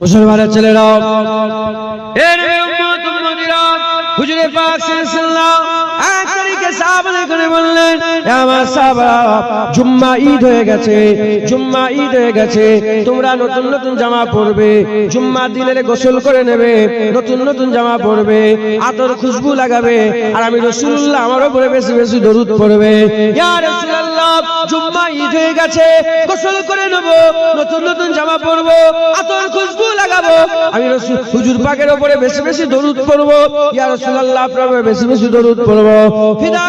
মুসলমানের ছেলেরা হুজুরে পাক সাল্লাল্লাহু আতর খুশবু লাগাবে, আর আমি রাসূলুল্লাহ আমার উপরে বেশি বেশি দরুদ পড়বে। জুম্মা ঈদ হয়ে গেছে, গোসল করে নেব, নতুন নতুন জামা পরবো, আতর খুশবু লাগাবো, আমি হুজুর পাকের উপরে বেশি বেশি দরুদ পড়ব, ইয়া রাসূলুল্লাহ আপনার বেশি বেশি দরুদ পড়ব। ফিদা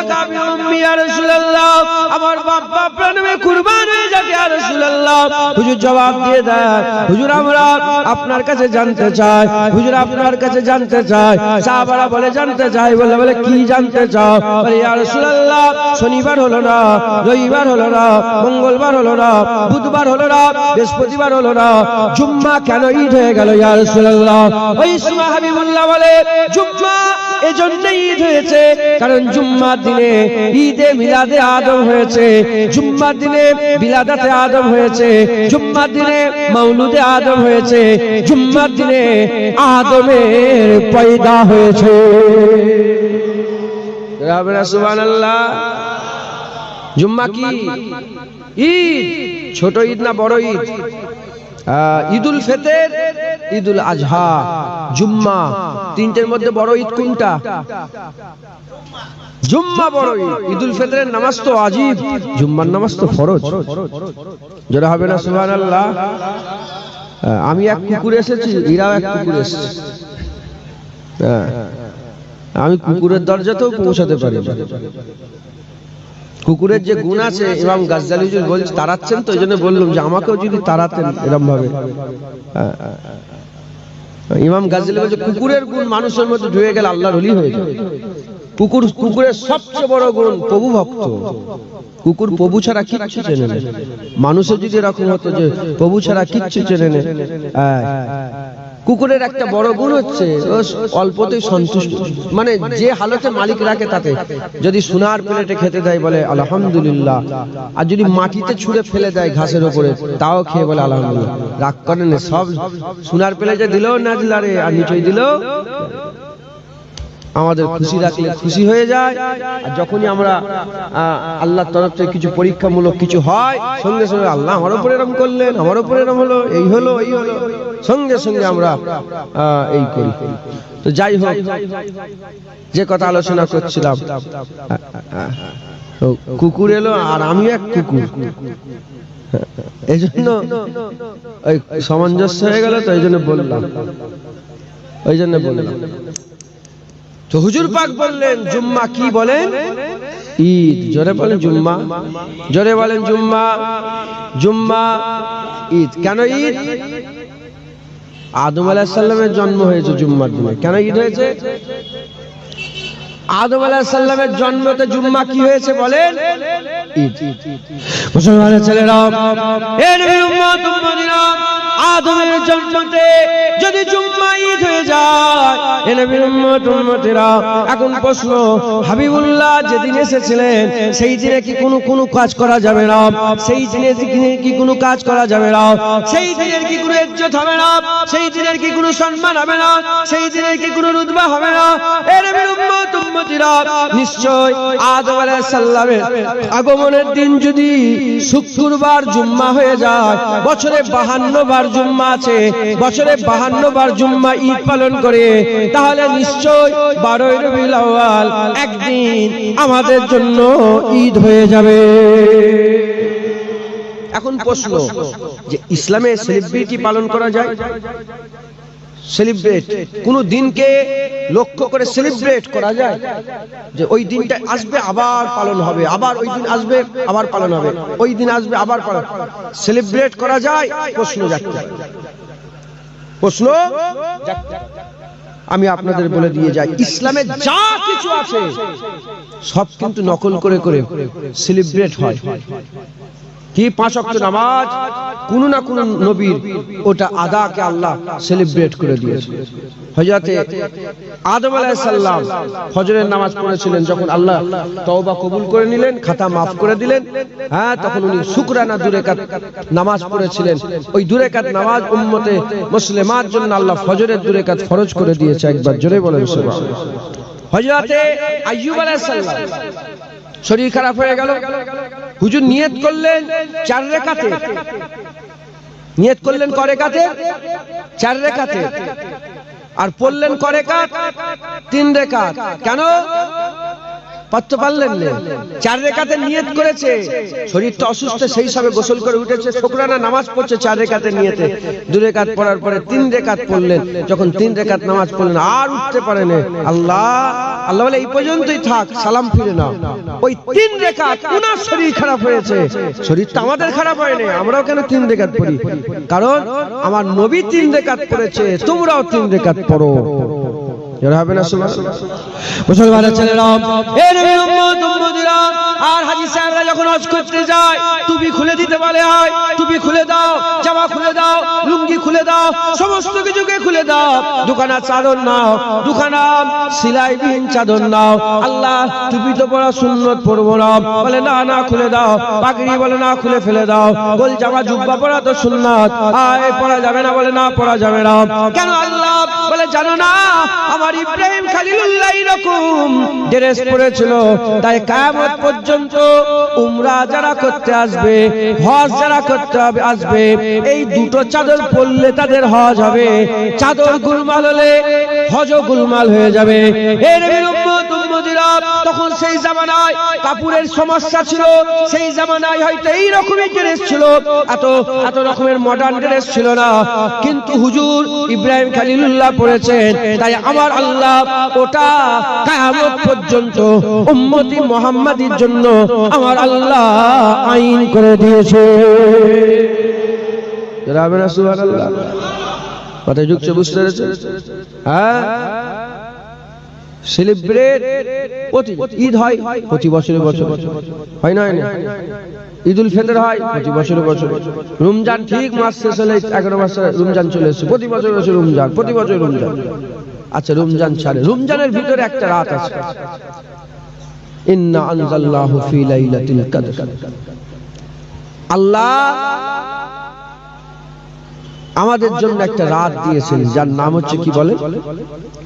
শনিবার হলো না, রবিবার হলো না, মঙ্গলবার হলো না, বুধবার হলো না, বৃহস্পতিবার হলো না, জুম্মা কেন ঈদ হয়ে গেল ইয়া বলে, জুম্মা এজন্য ঈদ হয়েছে কারণ জুম্মার দিনে ঈদে মিলাদে আদম হয়েছে। জুম্মার দিনে বিলাদাতে আদম হয়েছে জুম্মার দিনে মাউলুদে আদম হয়েছে জুম্মার দিনে আদমের পয়দা হয়েছে। সুবহানাল্লাহ। জুম্মা কি? ঈদ ছোট ঈদ না বড় ঈদ? ঈদুল ফেতের, ঈদুল আজহা, জুম্মা, তিনটের মধ্যে বড় ঈদ কোনটা? জুম্মা বড় ঈদ, ঈদুল ফেতরের নামাজ তো আজীব জুম্মার নামাজ তো ফরজ। জোরে হবে না, সুবহানাল্লাহ? আমি এক কুকুর এসেছি এরাও এক কুকুর এসেছে। হ্যাঁ আমি কুকুরের দরজাতেও পৌঁছাতে পারি। কুকুরের যে গুণ আছে ইমাম গাজ্জালি হুজুর বলছে তাড়াচ্ছেন তো ওই জন্য বললাম যে আমাকেও যদি তাড়াতেন এরম ভাবে। ইমাম গাজ্জালি বলছে কুকুরের গুণ মানুষের মধ্যে ঢুকে গেলে আল্লাহর হলি হয়ে যায় কুকুর কুকুরের সবচেয়ে বড় গুণ প্রভু ভক্ত কুকুর প্রভু ছাড়া কিচ্ছু চেনে না মানুষের যদি এরকম হতো যে প্রভু ছাড়া কিচ্ছু চেনে না হ্যাঁ। কুকুরের একটা বড় গুণ হচ্ছে অল্পতে অল্পতেই সন্তুষ্ট। মানে যে হালতে মালিক রাখে তাতে। যদি সোনার প্লেটে খেতে দেয় বলে, আলহামদুলিল্লাহ। আর যদি মাটিতে ছুঁড়ে ফেলে দেয় ঘাসের উপরে তাও খেয়ে বলে, আলহামদুলিল্লাহ। রাগ করেন সব সোনার প্লেটে দিলেও না দিল আরে নিচই দিলেও আমাদের খুশি রাখলে খুশি হয়ে যায়। আর যখনই আমরা আহ, আল্লাহর তরফ থেকে কিছু পরীক্ষামূলক কিছু হয় সঙ্গে সঙ্গে আল্লাহ আমার উপরে এরম করলেন আমার উপরে এরম হলো এই হলো এই হলো। সঙ্গে সঙ্গে আমরা এই করি। তো যাই হোক যে কথা আলোচনা করছিলাম কুকুর এলো আর আমি এক কুকুর। এই জন্য সামঞ্জস্য হয়ে গেল তো এই জন্য বললাম। ওই জন্য বললাম। তো হুজুর পাক বললেন, জুম্মা কি বলেন? ঈদ, জোরে বলেন জুম্মা। জোরে বলেন জুম্মা। জুম্মা, ঈদ। কেন ঈদ? আদম আলাইহিস সালামের জন্ম হয়েছে জুম্মার দিনে। কেন ঈদ হয়েছে? আদম আলাইহিস সালামের জন্মতে জুম্মা কি হয়েছে বলেন? ঈদ। মুসলমানের ছেলেরা এ নবীর উম্মত, উম্মতিরা আদমের জন্মতে যদি জুম্মা ঈদ হয়ে যায় এ নবীর উম্মত উম্মতিরা এখন প্রশ্ন, হাবিবুল্লাহ যেদিন এসেছিলেন, সেই দিনে কি কোনো কোনো কাজ করা যাবে না? সেই দিনে কি- কোনো কাজ করা যাবে না? সেই দিনের কি কোনো ইজ্জত হবে না? সেই দিনের কি কোনো সম্মান হবে না? সেই দিনের কি কোনো রুতবা হবে না? এ নবীর উম্মত আগমনের দিন যদি শুক্রবার জুম্মা হয়ে যায়, বছরে বাহান্ন বার জুম্মা আছে, বছরে বাহান্ন বার জুম্মা ঈদ পালন করে, তাহলে নিশ্চয় বারোই রবিউল আউয়াল একদিন আমাদের জন্য ঈদ হয়ে যাবে। এখন প্রশ্ন যে ইসলামে সেলিব্রিটি পালন করা যায়? সেলিব্রেট কোন দিনকে লক্ষ্য করে সেলিব্রেট করা যায় যে ওই দিনটা আসবে, আবার পালন হবে, আবার ওই দিন আসবে, আবার পালন হবে, ওই দিন আসবে, আবার পালন সেলিব্রেট করা যায়, প্রশ্ন যাচ্ছে প্রশ্ন আমি আপনাদের বলে দিয়ে যাই, ইসলামে যা কিছু আছে, সব কিন্তু নকল করে করে সেলিব্রেট হয়। কি পাঁচ অক্ট নামাজ? কোন না কোন নবীর ওটা আদাকে আল্লাহ সেলিব্রেট করে দিয়েছে। হজরতে আদম আলাইসাল্লাম ফজরের নামাজ পড়েছিলেন, যখন আল্লাহ তওবা কবুল করে নিলেন, খাতা মাফ করে দিলেন হ্যাঁ তখন উনি শুকরানা দুরেকাত নামাজ পড়েছিলেন। ওই দুরেকাত নামাজ উম্মতে মুসলিমার জন্য আল্লাহ ফজরের দুরেকাত ফরজ করে দিয়েছে, একবার জোরে বলেন হজরতে আইয়ুব আলাইসাল্লাম শরীর খারাপ হয়ে গেল। হুজুর নিয়ত করলেন চার রেখাতে। নিয়ত করলেন করে কাতে চার রেখাতে। আর পড়লেন করে কাত তিন রেখা কেন? পারতে পারলেন না। চার রেখাতে নিয়ত করেছে। শরীরটা অসুস্থ, সেই সবে গোসল করে উঠেছে। শুকরানা নামাজ পড়ছে চার রেখাতে নিয়েতে। দু রেখাত পড়ার পরে তিন রেখাত পড়লেন। যখন তিন রেখাত নামাজ পড়লেন, আর উঠতে পারেন আল্লাহ আল্লাহ বলে, এই পর্যন্তই থাক, সালাম ফিরে নাও। ওই তিন রেখাত উনার শরীর খারাপ হয়েছে। শরীরটা আমাদের খারাপ হয়নি আমরাও কেন তিন রেখাত পড়ি? কারণ, আমার নবী তিন রেখাত পড়েছে, তোমরাও তিন রেখাত পড়ো। বলে চাদর নাও আল্লাহ, টুপি তো পড়া সুন্নত পড়ব না। বলে, না না, খুলে দাও। পাগড়ি বলে, না, খুলে ফেলে দাও। গোল জামা জুব্বা পড়া তো সুন্নত। আয় পড়া যাবে না, বলে, না পড়া যাবে না। কেন আল্লাহ বলে, জানো না, আমার ইব্রাহিম খালিলুল্লাহ এরকম ড্রেস পরেছিল। তাই কিয়ামত পর্যন্ত উমরা যারা করতে আসবে, হজ যারা করতে আসবে, এই দুটো চাদর পরলে তাদের হজ হবে। চাদর গুলমাল হলে হজ গুলমাল হয়ে যাবে। এর তখন সেই জামানায় কাপড়ের সমস্যা ছিল। সেই জামানায় হয়তো এই রকমই ড্রেস ছিল। এত এত রকমের মডার্ন ড্রেস ছিল না। কিন্তু হুজুর ইব্রাহিম খালিলুল্লাহ পড়েছেন, তাই আমার আল্লাহ ওটা কিয়ামত পর্যন্ত উম্মতি মুহাম্মাদির জন্য আমার আল্লাহ আইন করে দিয়েছে। রাবে না, সুবহানাল্লাহ। কথা যুগছে বুঝতে পেরেছে হ্যাঁ? সেলিব্রেট ঈদ হয় প্রতি বছরে বছর। হয় না না? ঈদুল ফিতর হয় প্রতি বছরে বছর। রমজান ঠিক মাস শেষ হলে এগারো মাস রমজান চলে এসেছে। প্রতি বছর বছর রমজান, প্রতি বছর রমজান। আচ্ছা রমজান ছাড়ে। রমজানের ভিতরে একটা রাত আছে। ইন্না আনজাল্লাহু ফি লাইলাতিল কদর। আল্লাহ আমাদের জন্য একটা রাত দিয়েছেন যার নাম হচ্ছে কি বলে?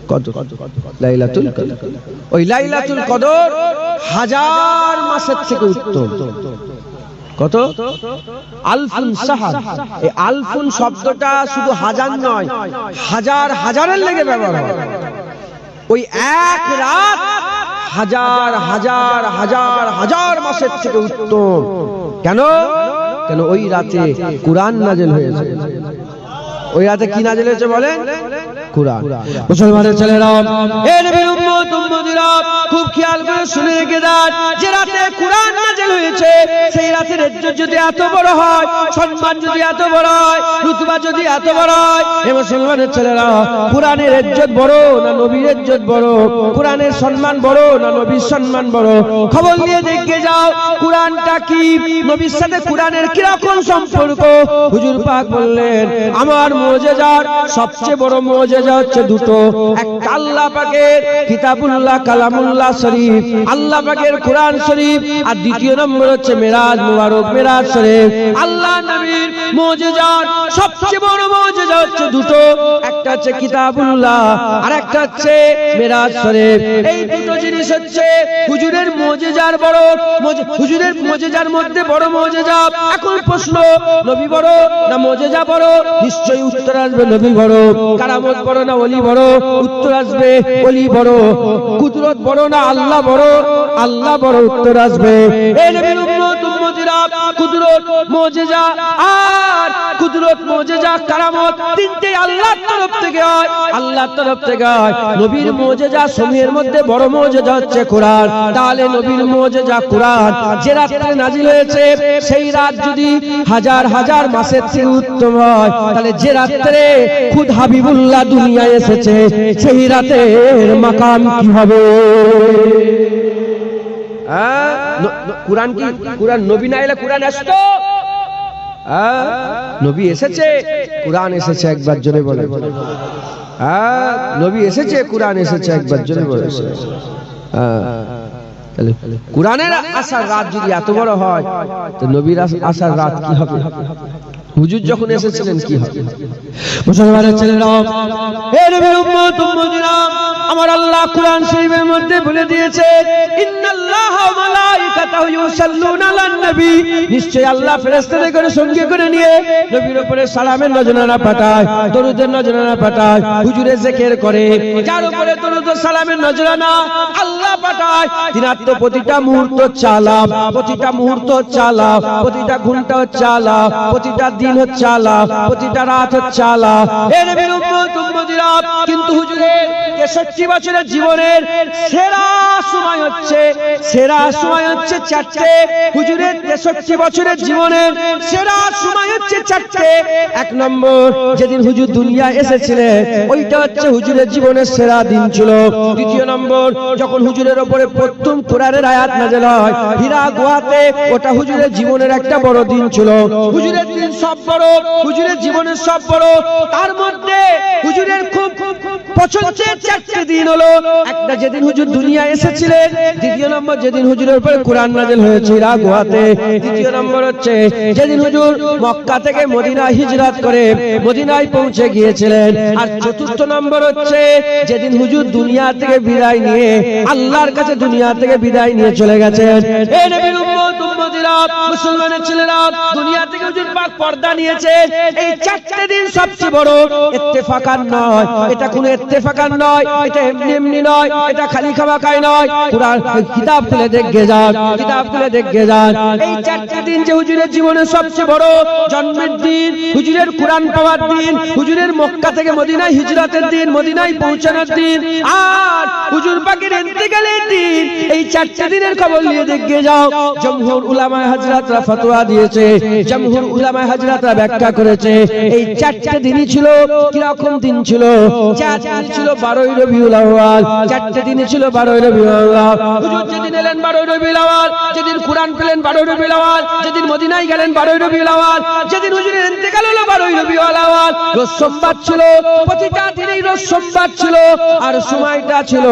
কদর। লাইলাতুল কদর। ওই লাইলাতুল কদর হাজার মাসের থেকে উত্তম। কত? আলফুন সাহার। এই আলফুন শব্দটা শুধু হাজার নয় হাজার হাজারের লেগে ব্যবহার হয়। ওই এক রাত হাজার হাজার হাজার হাজার মাসের থেকে উত্তম। কেন? কেন? ওই রাতে কোরআন নাজেল হয়েছে। ওই রাতে কি নাজেল হয়েছে বলেন? কোরআন। মুসলমানের নবীর উম্মত খুব খেয়াল করে শুনে রেখে যে রাতে কোরআন নাযিল হয়েছে, সেই রাতের ইজ্জত যদি এত বড় হয়, সম্মান যদি এত বড় হয়, রুতবা যদি এত বড় হয় মুসলমানের কোরআনের ইজ্জত বড় না নবীর ইজ্জত বড়? কোরআনের সম্মান বড় না নবীর সম্মান বড়? খবর নিয়ে দেখে যাও, কোরআনটা কি? নবীর সাথে কোরআনের কীরকম সম্পর্ক? হুজুর পাক বললেন, আমার মুজিজার, সবচেয়ে বড় মুজিজা হচ্ছে দুটো। একটা আল্লাহ পাকের কিতাবুল্লাহ, কালামুল্লাহ শরীফ। আল্লাহ পাকের কোরআন শরীফ। আর দ্বিতীয় নম্বর হচ্ছে মেরাজ মুবারক, মেরাজ শরীফ। আল্লাহ নবীর মুজিজার, সবচেয়ে বড় মুজিজা হচ্ছে দুটো। একটা হচ্ছে কিতাবুল্লাহ আর একটা হচ্ছে মেরাজ শরীফ। এই দুটো জিনিস হচ্ছে হুজুরের মুজিজার বড় হুজুরের মুজিজার মধ্যে বড় মুজিজা এখন প্রশ্ন, নবী বড় না মুজিজা বড়? নিশ্চয়ই উত্তর আসবে নবী বড়। কারামত বড় না অলি বড়? উত্তর আসবে অলি বড়। কুদরত বড় না আল্লাহ বড়? আল্লাহ বড় উত্তর আসবে। এই নবীর উম্মত কুদরত মুজিজা। আর কুদরত কারামত তিনটে আল্লাহর তরফ থেকে হয়। আল্লাহর তরফ থেকে হয়। নবীর মধ্যে বড় হচ্ছে কোরআন। তাহলে নবীর কোরআন যে রাত্রে নাজিল হয়েছে, সেই রাত যদি হাজার হাজার মাসের চেয়ে উত্তম হয়, তাহলে যে রাত্রে খুদ হাবিবুল্লাহ দুনিয়ায় এসেছে, সেই রাতের মাকাম কি হবে? কোরআন কি? কোরআন নবী না এলে কোরআন আসতো? নবী এসেছে? কোরআন এসেছে একবার জোরে বলে নবী এসেছে? কোরআন এসেছে একবার হ্যাঁ তাহলে কোরআনের আসার রাত যদি এত বড় হয়, তো নবীর আস- আসার রাত কি হবে? হুজুর যখন এসেছিলেন, কি হবে? মুসলমানের ছেলেরা আমার আল্লাহ কোরআন শরীফের মধ্যে বলে দিয়েছে, ইন্নাল্লাহা ওয়া মালাইকাতাহু ইউসাল্লুনা আলান নবী। নিশ্চয় আল্লাহ ফেরেশতাদের করে সঙ্গে করে নিয়ে নবীর উপরে সালামের নজরানা পাঠায়, দরুদের নজরানা পাঠায় হুজুরে জিকির করে। যার উপরে দরুদ ও সালামের নজরানা আল্লাহ পাঠায়। দিনার তো প্রতিটা মুহূর্ত চালাম প্রতিটা মুহূর্ত চালাম প্রতিটা ঘণ্টা চালাম প্রতিটা দিন হচ্ছে প্রতিটা রাত হচ্ছে নবীর উম্মত উম্মতিরা কিন্তু হুজুরের 63 বছরের জীবনের সেরা সময় হচ্ছে, সেরা সময় হচ্ছে চারটে। হুজুরের 63 বছরের জীবনের সেরা সময় হচ্ছে চারটে। এক নম্বর, যেদিন হুজুর দুনিয়া এসেছিলেন, ওইটা হচ্ছে হুজুরের জীবনের সেরা দিন ছিল। দ্বিতীয় নম্বর, যখন হুজুরের ওপরে প্রথম কোরআনের আয়াত নাযিল হয়, হীরা গুহাতে, ওটা হুজুরের জীবনের একটা বড় দিন ছিল। হুজুরের দিন সব বড়, হুজুরের জীবনের সব বড়। তার মধ্যে হুজুরের খুব পছন্দের চারটে দিন হলো, একটা যেদিন হুজুর দুনিয়া এসেছিলেন, দ্বিতীয় নম্বর যেদিন হুজুরের উপরে কোরআন নাযিল হয়েছে হীরা গুহাতে তৃতীয় নম্বর হচ্ছে, যেদিন হুজুর মক্কা থেকে মদিনা হিজরত করে মদিনায় পৌঁছে গিয়েছিলেন, আর চতুর্থ নম্বর হচ্ছে, যেদিন হুজুর দুনিয়া থেকে বিদায় নিয়ে, আল্লাহর কাছে দুনিয়া থেকে বিদায় নিয়ে চলে গেছেন। এ নবীর উম্মত, উম্মতিরা, মুসলমানের ছেলেরা, দুনিয়া থেকে হুজুর পাক পর্দা নিয়েছে, এই চারটে দিন সবচেয়ে বড় ইত্তেফাকান নয়, এটা কোনো ইত্তেফাকান নয় এটা এমনি এমনি নয়, এটা খালি খামাখাই নয়। কোরআন কিতাব খুলে দেখে যান, কিতাব খুলে দেখে যান। এই দিন যে হুজুরের সবচেয়ে বড় জন্মের দিন, হুজুরের কোরআন পাওয়ার দিন, হুজুরের মক্কা থেকে মদিনায় হিজরতের দিন, মদিনায় পৌঁছানোর দিন, আর হুজুর পাকের ইন্তেকালের দিন। এই চারটে দিনের খবর নিয়ে দেখে যাও। জমহুর উলামায়ে হযরতরা ফতোয়া দিয়েছে, জমহুর উলামায়ে হযরতরা ব্যাখ্যা করেছে, এই চারটে দিনই ছিল কীরকম দিন ছিল? চারটে দিন ছিল 12 রবিউল আউয়াল। চারটে দিনই ছিল 12 রবিউল আউয়াল। হুজুর যেদিন এলেন 12 রবিউল আউয়াল যেদিন কোরআন পেলেন 12 রবিউল আউয়াল যেদিন মদিনায় গেলেন 12 রবিউল আউয়াল যেদিন হুজুরের ইন্তেকাল হলো 12 রবিউল আউয়াল। রোজ সোমবার ছিল প্রতিটা দিনেই রোজ সোমবার ছিল আর সময়টা ছিল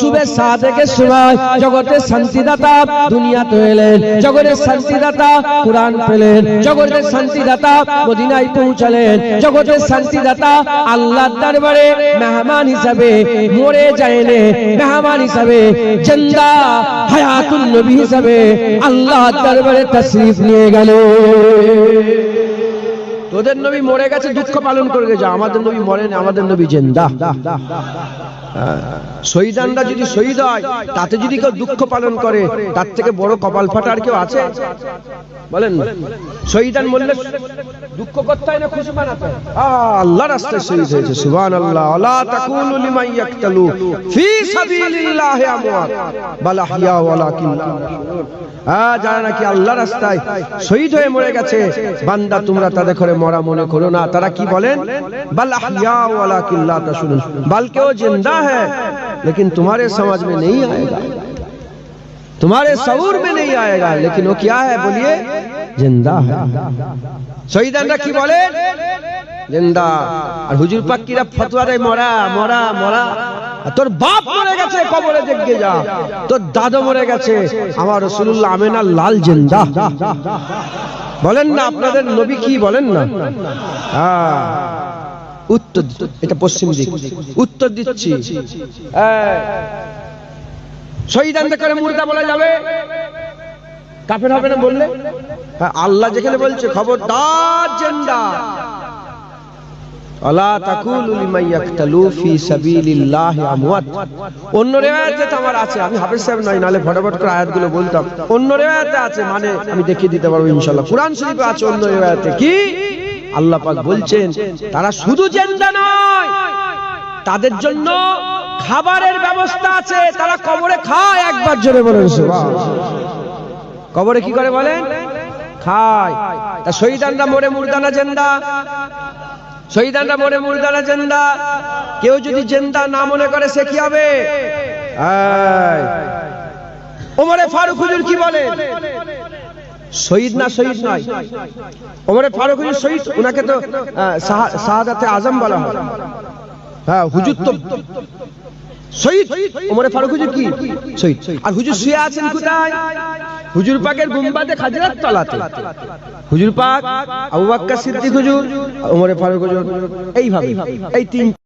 সুবে সাদেকের সময়। জগতের শান্তিদাতা দুনিয়াতে এলেন জগতের শান্তিদাতা কোরআন পেলেন জগতের শান্তিদাতা মদিনায় পৌঁছালেন জগতের শান্তিদাতা আল্লাহর দরবারে মেহমান হিসাবে মরে যাইলে মেহমান হিসাবে, জিন্দা হায়াতুন নবী হিসাবে আল্লাহ দরবারে তশরিফ নিয়ে গেল। তোদের নবী মরে গেছে, দুঃখ পালন করে গেছে আমাদের নবী মরেন, আমাদের নবী জেন্দা। শহীদানরা যদি শহীদ হয়, তাতে যদি কেউ দুঃখ পালন করে, তার থেকে বড় কপাল ফাটা আর কেউ আছে? বলেন, শহীদান বললে দুঃখ করতে হয় না খুশি মানাতে আল্লাহ রাস্তায় শহীদ হয়েছে সুবহান আল্লাহ আলা তাকুলু লিমান ইয়াকতালু ফি সাবিলিল্লাহি আমওয়াত। বাল ওয়ালা কিন হ্যাঁ যারা নাকি আল্লাহ রাস্তায় শহীদ হয়ে মরে গেছে, বান্দা তোমরা তাদের ঘরে মরা মনে করো না। তারা কি বলেন? বালা আহইয়া ওয়ালাকিন, লা তাশুনুন। বালকেও জিন্দা है लेकिन तुम्हारे समझ में नहीं आएगा तुम्हारे शऊर में नहीं आएगा लेकिन वो क्या है बोलिए जिंदा है শহীদানরা কি বলে জিন্দা আর হুজুর পাক কিরা ফতোয়া দেয় মরা মরা মরা আর তোর বাপ মরে গেছে কবরে দেখে যা তোর দাদা মরে গেছে আমার রসুল্লাহ আমেনা লাল জিন্দা বলেন না আপনাদের নবী কি বলেন না হ্যাঁ উত্তর এটা পশ্চিম দিক। উত্তর দিচ্ছি। করে হ্যাঁ, আমি করে আয়াতগুলো বলতাম। অন্য রিওয়ায়াতে আছে মানে আমি দেখিয়ে দিতে পারব ইনশাআল্লাহ। কুরআন শরীফে আছে অন্য রিওয়ায়াতে। কি? আল্লাহ পাক বলছেন তারা শুধু জেন্দা নয় তাদের জন্য খাবারের ব্যবস্থা আছে তারা কবরে খায় একবার জোরে বলে কবরে কি করে বলেন? খায়। তা শহীদানরা মরে মুর্দানা জেন্দা শহীদানরা মরে মুর্দানা জেন্দা কেউ যদি জেন্দা না মনে করে সে কি হবে? ওমরে ফারুক হুজুর কি বলে শহীদ না শহীদ নয়। ওমরে ফারুক হুজুর শহীদ, উনাকে তো শাহাদাতে আজম বলা হয়। হ্যাঁ হুজুর তো শহীদ, ওমরে ফারুক হুজুর কি? শহীদ। আর হুজুর শুয়ে আছেন কোথায়? হুজুর পাকের গুম্বাদে খাজরাত তলাতে। হুজুর পাক, আবু সিদ্দিক হুজুর, ওমরে ফারুক হুজুর, এইভাবে, এই তিন